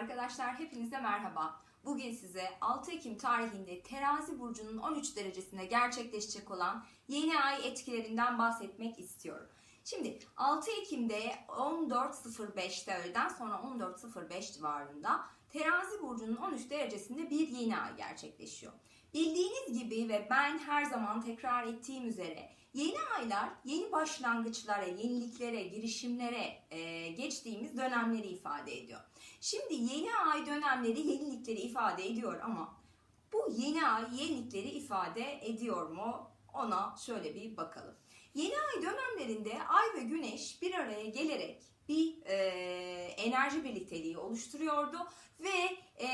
Arkadaşlar hepinize merhaba. Bugün size 6 Ekim tarihinde terazi burcunun 13 derecesinde gerçekleşecek olan yeni ay etkilerinden bahsetmek istiyorum. Şimdi 6 Ekim'de 14.05'te öğleden sonra 14.05 civarında terazi burcunun 13 derecesinde bir yeni ay gerçekleşiyor. Bildiğiniz gibi ve ben her zaman tekrar ettiğim üzere yeni aylar yeni başlangıçlara, yeniliklere, girişimlere e, geçtiğimiz dönemleri ifade ediyor. Şimdi yeni ay dönemleri yenilikleri ifade ediyor ama bu yeni ay yenilikleri ifade ediyor mu? Ona şöyle bir bakalım. Yeni ay dönemlerinde ay ve güneş bir araya gelerek bir e, enerji birlikteliği oluşturuyordu ve e,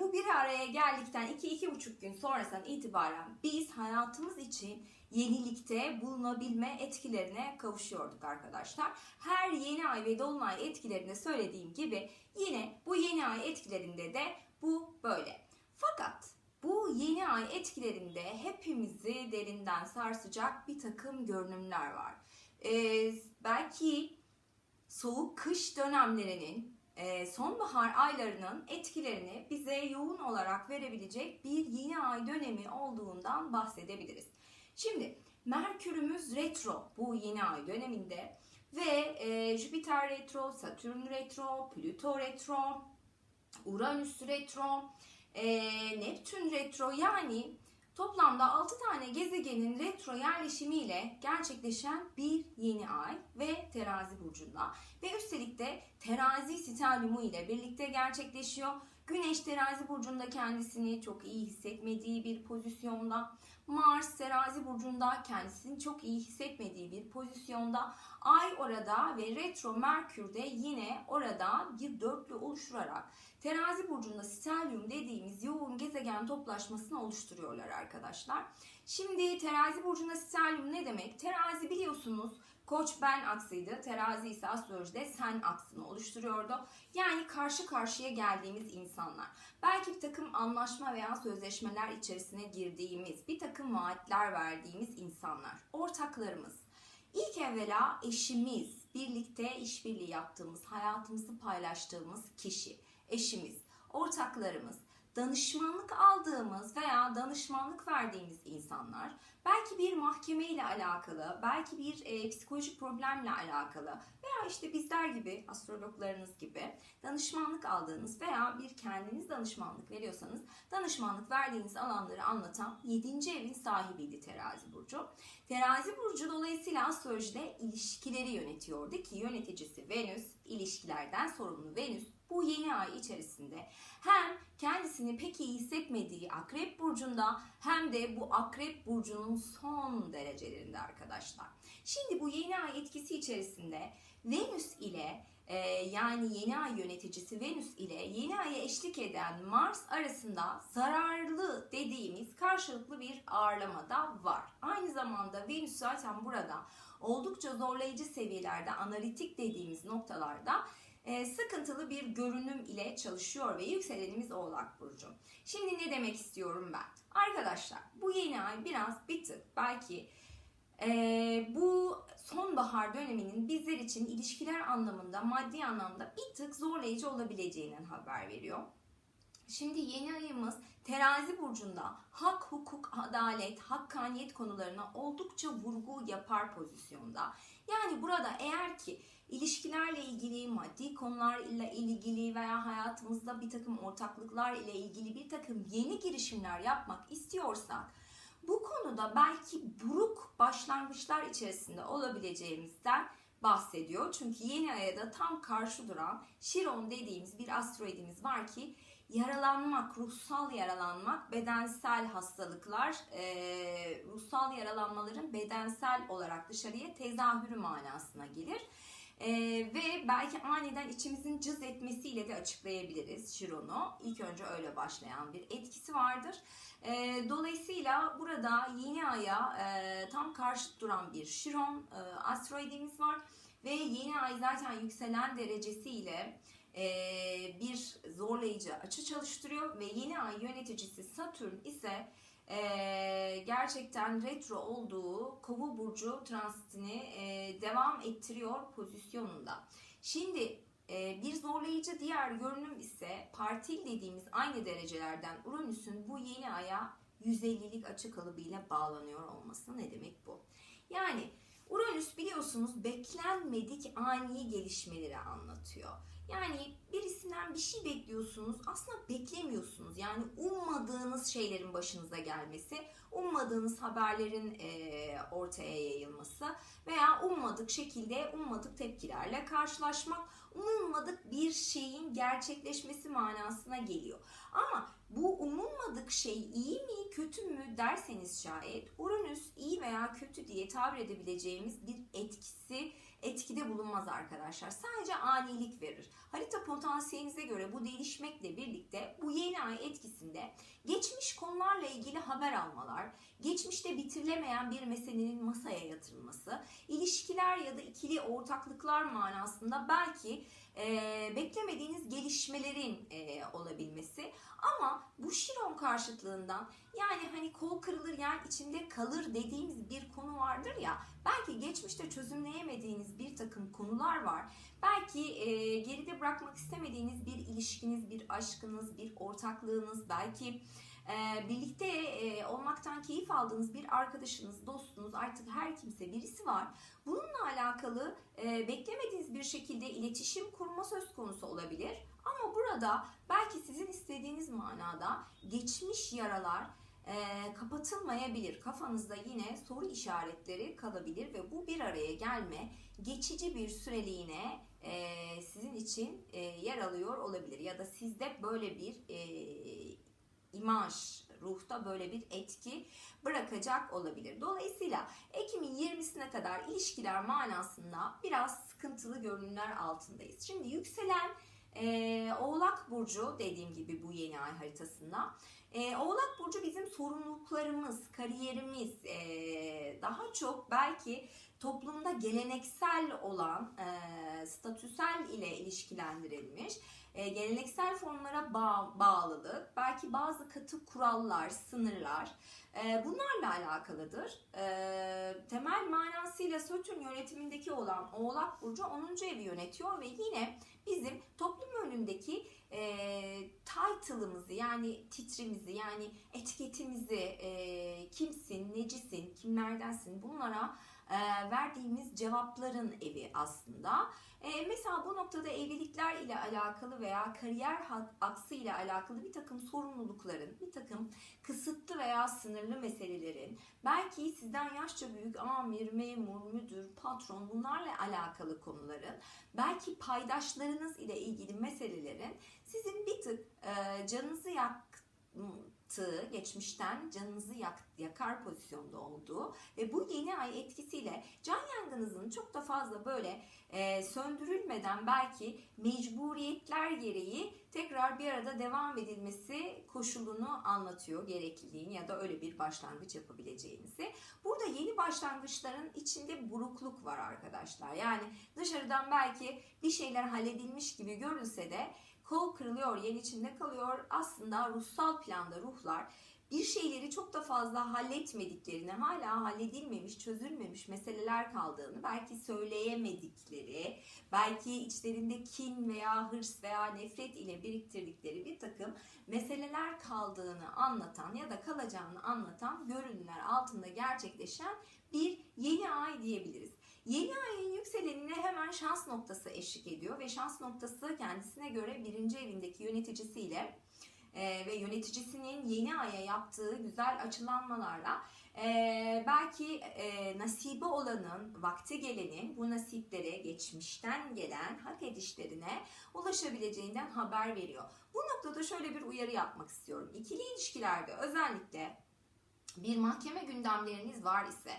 bu bir araya geldikten 2-2,5 gün sonrasından itibaren biz hayatımız için yenilikte bulunabilme etkilerine kavuşuyorduk arkadaşlar. Her yeni ay ve dolunay etkilerinde söylediğim gibi yine bu yeni ay etkilerinde de bu böyle. Fakat bu yeni ay etkilerinde hepimizi derinden sarsacak bir takım görünümler var. Ee, belki soğuk kış dönemlerinin e, sonbahar aylarının etkilerini bize yoğun olarak verebilecek bir yeni ay dönemi olduğundan bahsedebiliriz. Şimdi Merkürümüz retro bu yeni ay döneminde ve e, Jüpiter retro, Satürn retro, Plüto retro, Uranüs retro, e, Neptün retro yani toplamda 6 tane gezegenin retro yerleşimiyle gerçekleşen bir yeni ay ve terazi burcunda ve üstelik de terazi stelyumu ile birlikte gerçekleşiyor. Güneş terazi burcunda kendisini çok iyi hissetmediği bir pozisyonda. Mars terazi burcunda kendisini çok iyi hissetmediği bir pozisyonda. Ay orada ve retro Merkür de yine orada bir dörtlü oluşturarak terazi burcunda stelyum dediğimiz yoğun gezegen toplaşmasını oluşturuyorlar arkadaşlar. Şimdi terazi burcunda stelyum ne demek? Terazi biliyorsunuz Koç ben aksıydı. Terazi ise astrolojide sen aksını oluşturuyordu. Yani karşı karşıya geldiğimiz insanlar. Belki bir takım anlaşma veya sözleşmeler içerisine girdiğimiz, bir takım vaatler verdiğimiz insanlar. Ortaklarımız. İlk evvela eşimiz, birlikte işbirliği yaptığımız, hayatımızı paylaştığımız kişi, eşimiz, ortaklarımız, danışmanlık aldığımız veya danışmanlık verdiğimiz insanlar, belki bir mahkeme ile alakalı, belki bir e, psikolojik problemle alakalı veya işte bizler gibi, astrologlarınız gibi danışmanlık aldığınız veya bir kendiniz danışmanlık veriyorsanız danışmanlık verdiğiniz alanları anlatan 7. evin sahibiydi terazi burcu. Terazi burcu dolayısıyla astrolojide ilişkileri yönetiyordu ki yöneticisi Venüs, ilişkilerden sorumlu Venüs bu yeni ay içerisinde hem kendisini pek iyi hissetmediği Akrep Burcu'nda hem de bu Akrep Burcu'nun son derecelerinde arkadaşlar. Şimdi bu yeni ay etkisi içerisinde Venüs ile e, yani yeni ay yöneticisi Venüs ile yeni aya eşlik eden Mars arasında zararlı dediğimiz karşılıklı bir ağırlama da var. Aynı zamanda Venüs zaten burada oldukça zorlayıcı seviyelerde analitik dediğimiz noktalarda e, sıkıntılı bir görünüm ile çalışıyor ve yükselenimiz Oğlak Burcu. Şimdi ne demek istiyorum ben? Arkadaşlar bu yeni ay biraz bir tık belki e, bu sonbahar döneminin bizler için ilişkiler anlamında, maddi anlamda bir tık zorlayıcı olabileceğinden haber veriyor. Şimdi yeni ayımız terazi burcunda hak, hukuk, adalet, hakkaniyet konularına oldukça vurgu yapar pozisyonda. Yani burada eğer ki ilişkilerle ilgili, maddi konularla ilgili veya hayatımızda bir takım ortaklıklar ile ilgili bir takım yeni girişimler yapmak istiyorsak bu konuda belki buruk başlangıçlar içerisinde olabileceğimizden bahsediyor. Çünkü yeni aya da tam karşı duran Şiron dediğimiz bir asteroidimiz var ki yaralanmak, ruhsal yaralanmak, bedensel hastalıklar, e, ruhsal yaralanmaların bedensel olarak dışarıya tezahürü manasına gelir. E, ve belki aniden içimizin cız etmesiyle de açıklayabiliriz Şiron'u. İlk önce öyle başlayan bir etkisi vardır. E, dolayısıyla burada yeni aya e, tam karşıt duran bir Şiron e, asteroidimiz var. Ve yeni ay zaten yükselen derecesiyle bir zorlayıcı açı çalıştırıyor ve yeni ay yöneticisi Satürn ise gerçekten retro olduğu Kova burcu transitini devam ettiriyor pozisyonunda. Şimdi bir zorlayıcı diğer görünüm ise partil dediğimiz aynı derecelerden Uranüs'ün bu yeni aya 150'lik açı kalıbıyla bağlanıyor olması ne demek bu? Yani Uranüs biliyorsunuz beklenmedik ani gelişmeleri anlatıyor. Yani birisinden bir şey bekliyorsunuz aslında beklemiyorsunuz. Yani ummadığınız şeylerin başınıza gelmesi, ummadığınız haberlerin eee, ortaya yayılması veya ummadık şekilde ummadık tepkilerle karşılaşmak, umulmadık bir şeyin gerçekleşmesi manasına geliyor. Ama bu umulmadık şey iyi mi kötü mü derseniz şayet Uranüs iyi veya kötü diye tabir edebileceğimiz bir etkisi etkide bulunmaz arkadaşlar. Sadece anilik verir. Harita potansiyelinize göre bu değişmekle birlikte bu yeni ay etkisinde geçmiş konularla ilgili haber almalar, geçmişte bitirilemeyen bir meselenin masaya yatırılması, ilişkiler ya da ikili ortaklıklar manasında belki e, beklemediğiniz gelişmelerin e, olabilmesi ama bu Şiron karşıtlığından yani hani kol kırılır yer içinde kalır dediğimiz bir konu vardır ya belki geçmişte çözümleyemediğiniz bir takım konular var. Belki e, geride bırakmak istemediğiniz bir ilişkiniz, bir aşkınız, bir ortaklığınız, belki e, birlikte e, olmaktan keyif aldığınız bir arkadaşınız, dostunuz, artık her kimse birisi var. Bununla alakalı e, beklemediğiniz bir şekilde iletişim kurma söz konusu olabilir. Ama burada belki sizin istediğiniz manada geçmiş yaralar e, kapatılmayabilir. Kafanızda yine soru işaretleri kalabilir ve bu bir araya gelme geçici bir süreliğine e, sizin için yer alıyor olabilir. Ya da sizde böyle bir imaj, ruhta böyle bir etki bırakacak olabilir. Dolayısıyla Ekim'in 20'sine kadar ilişkiler manasında biraz sıkıntılı görünümler altındayız. Şimdi yükselen e, Oğlak Burcu dediğim gibi bu yeni ay haritasında. E, Oğlak Burcu bizim sorumluluklarımız, kariyerimiz, e, daha çok belki toplumda geleneksel olan e, statüsel ile ilişkilendirilmiş e, geleneksel formlara bağ, bağlılık, belki bazı katı kurallar, sınırlar e, bunlarla alakalıdır. E, temel manasıyla Satürn yönetimindeki olan Oğlak Burcu 10. evi yönetiyor ve yine bizim toplum önündeki e, title'ımızı yani titrimizi yani etiketimizi e, kimsin, necisin, kimlerdensin bunlara e, verdiğimiz cevapların evi aslında. E, mesela bu noktada evlilikler ile alakalı veya kariyer aksı ile alakalı bir takım sorumlulukların, bir takım kısıtlı veya sınırlı meselelerin, belki sizden yaşça büyük amir, memur, müdür, patron bunlarla alakalı konuların, belki paydaşlarınız ile ilgili meselelerin sizin bir tık e, canınızı yaktığı, geçmişten canınızı yak, yakar pozisyonda olduğu ve bu yeni ay etkisiyle can yangınınızın çok da fazla böyle e, söndürülmeden belki mecburiyetler gereği tekrar bir arada devam edilmesi koşulunu anlatıyor gerekliliğini ya da öyle bir başlangıç yapabileceğinizi. Burada yeni başlangıçların içinde burukluk var arkadaşlar. Yani dışarıdan belki bir şeyler halledilmiş gibi görünse de kol kırılıyor, yer içinde kalıyor. Aslında ruhsal planda ruhlar bir şeyleri çok da fazla halletmediklerini, hala halledilmemiş, çözülmemiş meseleler kaldığını, belki söyleyemedikleri, belki içlerinde kin veya hırs veya nefret ile biriktirdikleri bir takım meseleler kaldığını anlatan ya da kalacağını anlatan görünümler altında gerçekleşen bir yeni ay diyebiliriz. Yeni ayın yükselenine hemen şans noktası eşlik ediyor ve şans noktası kendisine göre birinci evindeki yöneticisiyle e, ve yöneticisinin yeni aya yaptığı güzel açılanmalarla e, belki e, nasibi olanın, vakti gelenin bu nasiplere geçmişten gelen hak edişlerine ulaşabileceğinden haber veriyor. Bu noktada şöyle bir uyarı yapmak istiyorum. İkili ilişkilerde özellikle bir mahkeme gündemleriniz var ise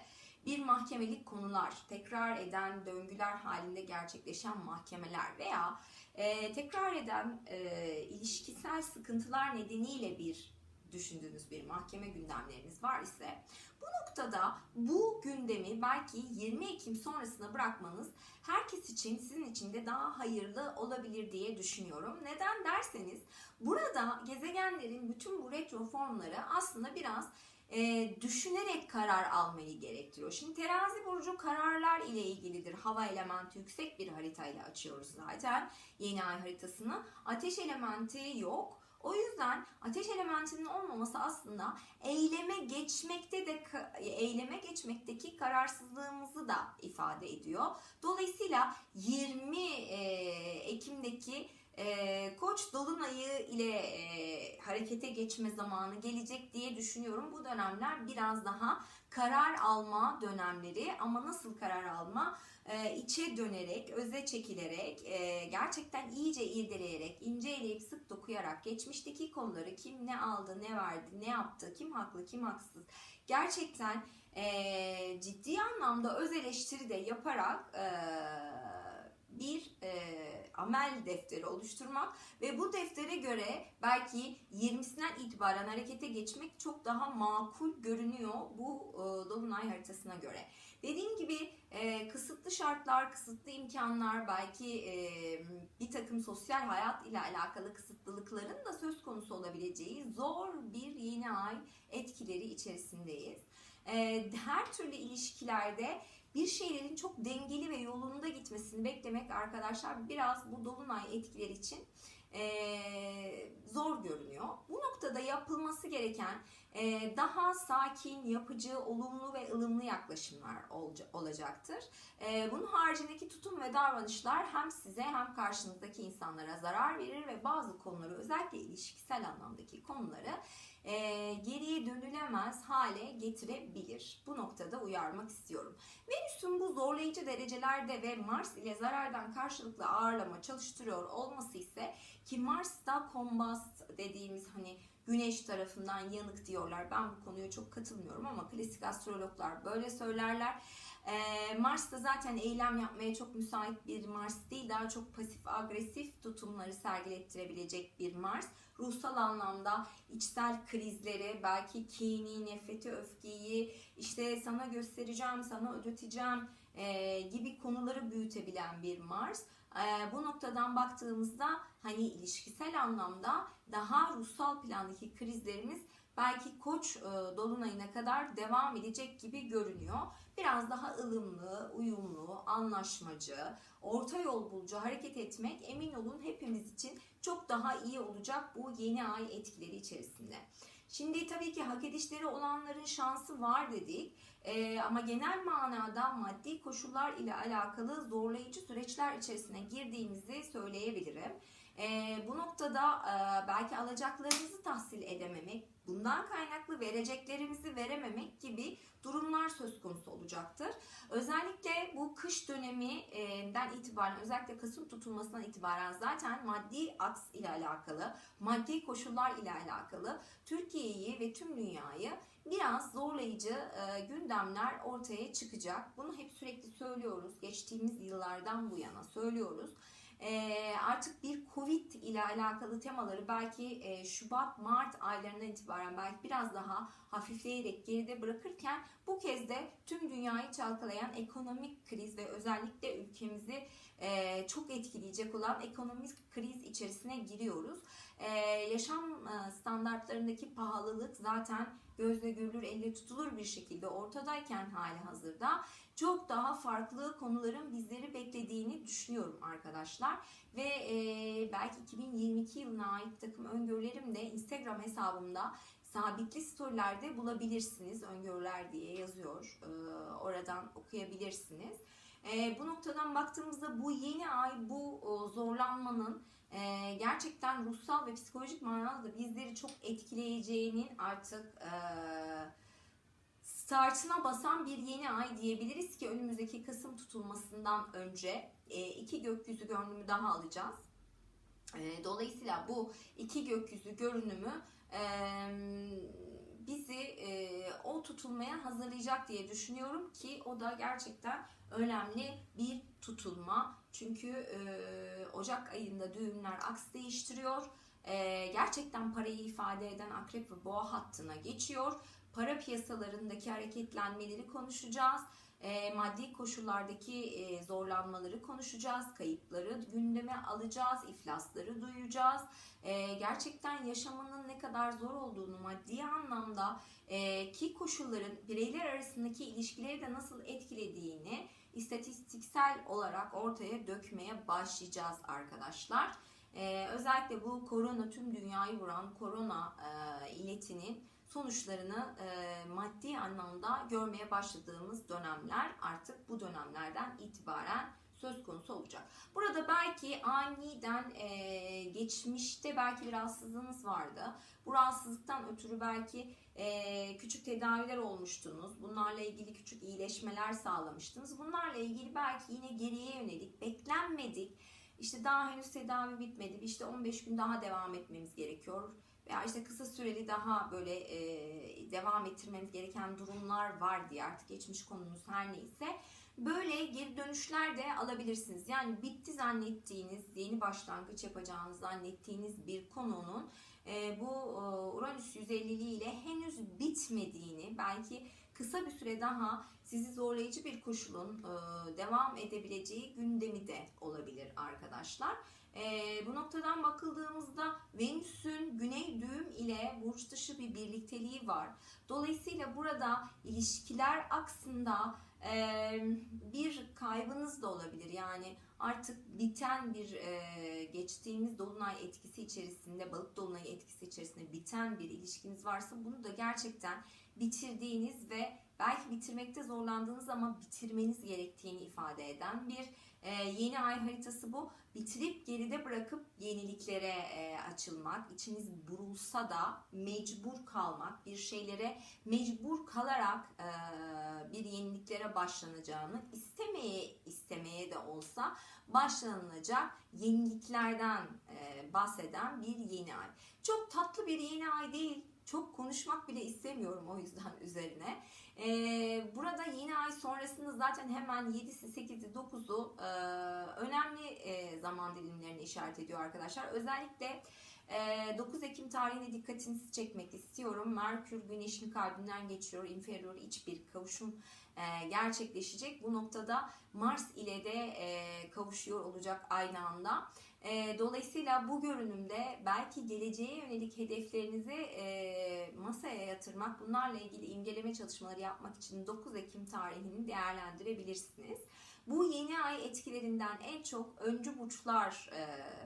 bir mahkemelik konular, tekrar eden döngüler halinde gerçekleşen mahkemeler veya e, tekrar eden e, ilişkisel sıkıntılar nedeniyle bir düşündüğünüz bir mahkeme gündemleriniz var ise bu noktada bu gündemi belki 20 Ekim sonrasına bırakmanız herkes için sizin için de daha hayırlı olabilir diye düşünüyorum. Neden derseniz burada gezegenlerin bütün bu retro formları aslında biraz e, düşünerek karar almayı gerektiriyor. Şimdi terazi burcu kararlar ile ilgilidir. Hava elementi yüksek bir haritayla açıyoruz zaten yeni ay haritasını. Ateş elementi yok. O yüzden ateş elementinin olmaması aslında eyleme geçmekte de eyleme geçmekteki kararsızlığımızı da ifade ediyor. Dolayısıyla 20 e, Ekim'deki e, Koç dolunayı ile e, harekete geçme zamanı gelecek diye düşünüyorum. Bu dönemler biraz daha karar alma dönemleri ama nasıl karar alma? E, içe dönerek, öze çekilerek, e, gerçekten iyice irdeleyerek, inceleyip sık dokuyarak geçmişteki konuları kim ne aldı, ne verdi, ne yaptı, kim haklı, kim haksız gerçekten e, ciddi anlamda öz eleştiri de yaparak e, bir e, amel defteri oluşturmak ve bu deftere göre belki 20'sinden itibaren harekete geçmek çok daha makul görünüyor bu e, dolunay haritasına göre. Dediğim gibi e, kısıtlı şartlar, kısıtlı imkanlar, belki e, bir takım sosyal hayat ile alakalı kısıtlılıkların da söz konusu olabileceği zor bir yeni ay etkileri içerisindeyiz. E, her türlü ilişkilerde bir şeylerin çok dengeli ve yolunda gitmesini beklemek arkadaşlar biraz bu dolunay etkileri için e, zor görünüyor. Bu noktada yapılması gereken e, daha sakin, yapıcı, olumlu ve ılımlı yaklaşımlar olacaktır. E, bunun haricindeki tutum ve davranışlar hem size hem karşınızdaki insanlara zarar verir ve bazı konuları özellikle ilişkisel anlamdaki konuları e, geriye dönülemez hale getirebilir. Bu noktada uyarmak istiyorum. Venüs'ün bu zorlayıcı derecelerde ve Mars ile zarardan karşılıklı ağırlama çalıştırıyor olması ise ki Mars'ta kombast dediğimiz hani güneş tarafından yanık diyorlar. Ben bu konuya çok katılmıyorum ama klasik astrologlar böyle söylerler. Ee, Mars da zaten eylem yapmaya çok müsait bir Mars değil. Daha çok pasif agresif tutumları sergilettirebilecek bir Mars. Ruhsal anlamda içsel krizleri, belki kini, nefreti, öfkeyi, işte sana göstereceğim, sana ödeteceğim e, gibi konuları büyütebilen bir Mars. E, bu noktadan baktığımızda hani ilişkisel anlamda daha ruhsal plandaki krizlerimiz belki koç e, dolunayına kadar devam edecek gibi görünüyor. Biraz daha ılımlı, uyumlu, anlaşmacı, orta yol bulucu hareket etmek emin olun hepimiz için çok daha iyi olacak bu yeni ay etkileri içerisinde. Şimdi tabii ki hak edişleri olanların şansı var dedik. Ee, ama genel manada maddi koşullar ile alakalı zorlayıcı süreçler içerisine girdiğimizi söyleyebilirim. Ee, bu noktada e, belki alacaklarımızı tahsil edememek, bundan kaynaklı vereceklerimizi verememek gibi durumlar söz konusu olacaktır. Özellikle bu kış döneminden itibaren özellikle Kasım tutulmasından itibaren zaten maddi aks ile alakalı, maddi koşullar ile alakalı Türkiye'yi ve tüm dünyayı biraz zorlayıcı e, gündemler ortaya çıkacak. Bunu hep sürekli söylüyoruz. Geçtiğimiz yıllardan bu yana söylüyoruz e, artık bir Covid ile alakalı temaları belki e, Şubat, Mart aylarından itibaren belki biraz daha hafifleyerek geride bırakırken bu kez de tüm dünyayı çalkalayan ekonomik kriz ve özellikle ülkemizi e, çok etkileyecek olan ekonomik kriz içerisine giriyoruz. E, yaşam standartlarındaki pahalılık zaten gözle görülür, elle tutulur bir şekilde ortadayken hali hazırda çok daha farklı konuların bizleri beklediğini düşünüyorum arkadaşlar. Ve e, belki 2022 yılına ait takım öngörülerim de Instagram hesabımda sabitli storylerde bulabilirsiniz. Öngörüler diye yazıyor. E, oradan okuyabilirsiniz. E, bu noktadan baktığımızda bu yeni ay bu e, zorlanmanın e, gerçekten ruhsal ve psikolojik manada bizleri çok etkileyeceğinin artık e, startına basan bir yeni ay diyebiliriz ki önümüzdeki Kasım tutulmasından önce e, iki gökyüzü görünümü daha alacağız. E, dolayısıyla bu iki gökyüzü görünümü e, bizi e, o tutulmaya hazırlayacak diye düşünüyorum ki o da gerçekten önemli bir tutulma. Çünkü e, Ocak ayında düğümler aks değiştiriyor. E, gerçekten parayı ifade eden akrep ve boğa hattına geçiyor para piyasalarındaki hareketlenmeleri konuşacağız. E, maddi koşullardaki e, zorlanmaları konuşacağız, kayıpları gündeme alacağız, iflasları duyacağız. E, gerçekten yaşamanın ne kadar zor olduğunu maddi anlamda e, ki koşulların bireyler arasındaki ilişkileri de nasıl etkilediğini istatistiksel olarak ortaya dökmeye başlayacağız arkadaşlar. Ee, özellikle bu korona tüm dünyayı vuran korona e, illetinin sonuçlarını e, maddi anlamda görmeye başladığımız dönemler artık bu dönemlerden itibaren söz konusu olacak. Burada belki aniden e, geçmişte belki bir rahatsızlığınız vardı. Bu rahatsızlıktan ötürü belki e, küçük tedaviler olmuştunuz. Bunlarla ilgili küçük iyileşmeler sağlamıştınız. Bunlarla ilgili belki yine geriye yönelik beklenmedik. İşte daha henüz tedavi bitmedi. İşte 15 gün daha devam etmemiz gerekiyor. Veya işte kısa süreli daha böyle e, devam ettirmemiz gereken durumlar var diye artık geçmiş konumuz her neyse. Böyle geri dönüşler de alabilirsiniz. Yani bitti zannettiğiniz, yeni başlangıç yapacağınız zannettiğiniz bir konunun e, bu e, Uranüs 150 ile henüz bitmediğini, belki kısa bir süre daha sizi zorlayıcı bir koşulun e, devam edebileceği gündemi de olabilir arkadaşlar. E, bu noktadan bakıldığımızda Venüs'ün güney düğüm ile burç dışı bir birlikteliği var. Dolayısıyla burada ilişkiler aksında e, bir kaybınız da olabilir. Yani artık biten bir e, geçtiğimiz dolunay etkisi içerisinde, balık dolunayı etkisi içerisinde biten bir ilişkiniz varsa bunu da gerçekten bitirdiğiniz ve belki bitirmekte zorlandığınız ama bitirmeniz gerektiğini ifade eden bir e, yeni ay haritası bu. Bitirip geride bırakıp yeniliklere e, açılmak, içiniz burulsa da mecbur kalmak, bir şeylere mecbur kalarak e, bir yeniliklere başlanacağını istemeye istemeye de olsa başlanılacak yeniliklerden e, bahseden bir yeni ay. Çok tatlı bir yeni ay değil. Çok konuşmak bile istemiyorum o yüzden üzerine. Ee, burada yeni ay sonrasında zaten hemen 7'si, 8'i, 9'u e, önemli e, zaman dilimlerini işaret ediyor arkadaşlar. Özellikle e, 9 Ekim tarihine dikkatinizi çekmek istiyorum. Merkür Güneş'in kalbinden geçiyor. inferior iç bir kavuşum e, gerçekleşecek. Bu noktada Mars ile de e, kavuşuyor olacak aynı anda. E, dolayısıyla bu görünümde belki geleceğe yönelik hedeflerinizi e, masaya yatırmak, bunlarla ilgili imgeleme çalışmaları yapmak için 9 Ekim tarihini değerlendirebilirsiniz. Bu yeni ay etkilerinden en çok öncü burçlar e,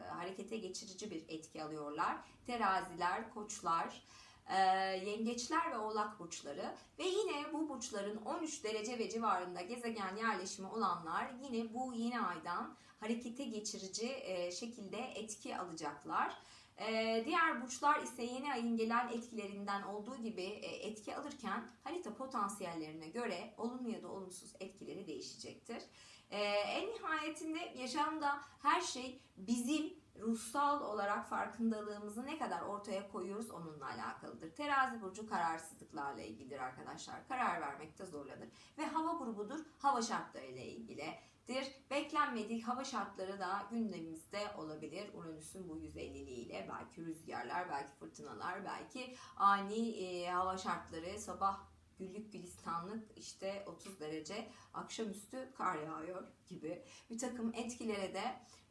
harekete geçirici bir etki alıyorlar. Teraziler, koçlar, e, yengeçler ve oğlak burçları ve yine bu burçların 13 derece ve civarında gezegen yerleşimi olanlar yine bu yeni aydan harekete geçirici e, şekilde etki alacaklar. E, diğer burçlar ise yeni ayın gelen etkilerinden olduğu gibi e, etki alırken harita potansiyellerine göre olumlu ya da olumsuz etkileri değişecektir. En nihayetinde yaşamda her şey bizim ruhsal olarak farkındalığımızı ne kadar ortaya koyuyoruz onunla alakalıdır. Terazi burcu kararsızlıklarla ilgilidir arkadaşlar. Karar vermekte zorlanır. Ve hava grubudur. Hava şartlarıyla ilgilidir. Beklenmedik hava şartları da gündemimizde olabilir. Uranüs'ün bu 150'liğiyle belki rüzgarlar, belki fırtınalar, belki ani e, hava şartları sabah güllük gülistanlık işte 30 derece akşamüstü kar yağıyor gibi bir takım etkilere de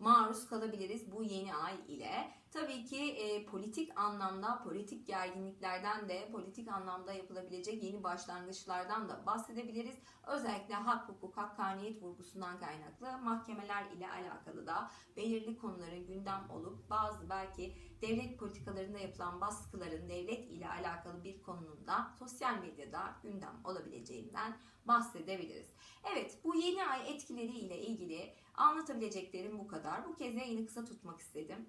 maruz kalabiliriz bu yeni ay ile. Tabii ki e, politik anlamda, politik gerginliklerden de, politik anlamda yapılabilecek yeni başlangıçlardan da bahsedebiliriz. Özellikle hak, hukuk, hakkaniyet vurgusundan kaynaklı mahkemeler ile alakalı da belirli konuların gündem olup bazı belki devlet politikalarında yapılan baskıların devlet ile alakalı bir konunun da sosyal medyada gündem olabileceğinden bahsedebiliriz. Evet bu yeni ay etkileri ile ilgili anlatabileceklerim bu kadar. Bu kez yayını kısa tutmak istedim.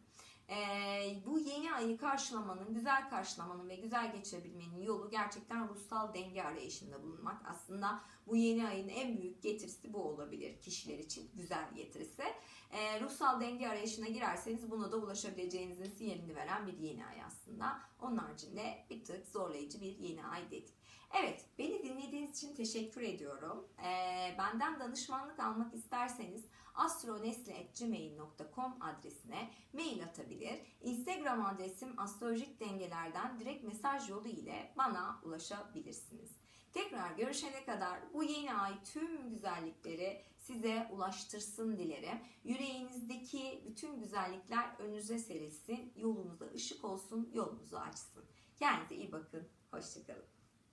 Ee, bu yeni ayı karşılamanın, güzel karşılamanın ve güzel geçirebilmenin yolu gerçekten ruhsal denge arayışında bulunmak. Aslında bu yeni ayın en büyük getirisi bu olabilir kişiler için, güzel getirisi. Ee, ruhsal denge arayışına girerseniz buna da ulaşabileceğinizin sinyalini veren bir yeni ay aslında. Onun haricinde bir tık zorlayıcı bir yeni ay dedik. Evet, beni dinlediğiniz için teşekkür ediyorum. Ee, benden danışmanlık almak isterseniz astronesle.gmail.com adresine mail atabilir. Instagram adresim astrolojik dengelerden direkt mesaj yolu ile bana ulaşabilirsiniz. Tekrar görüşene kadar bu yeni ay tüm güzellikleri size ulaştırsın dilerim. Yüreğinizdeki bütün güzellikler önünüze serilsin, yolunuza ışık olsun, yolunuzu açsın. Kendinize iyi bakın. Hoşçakalın.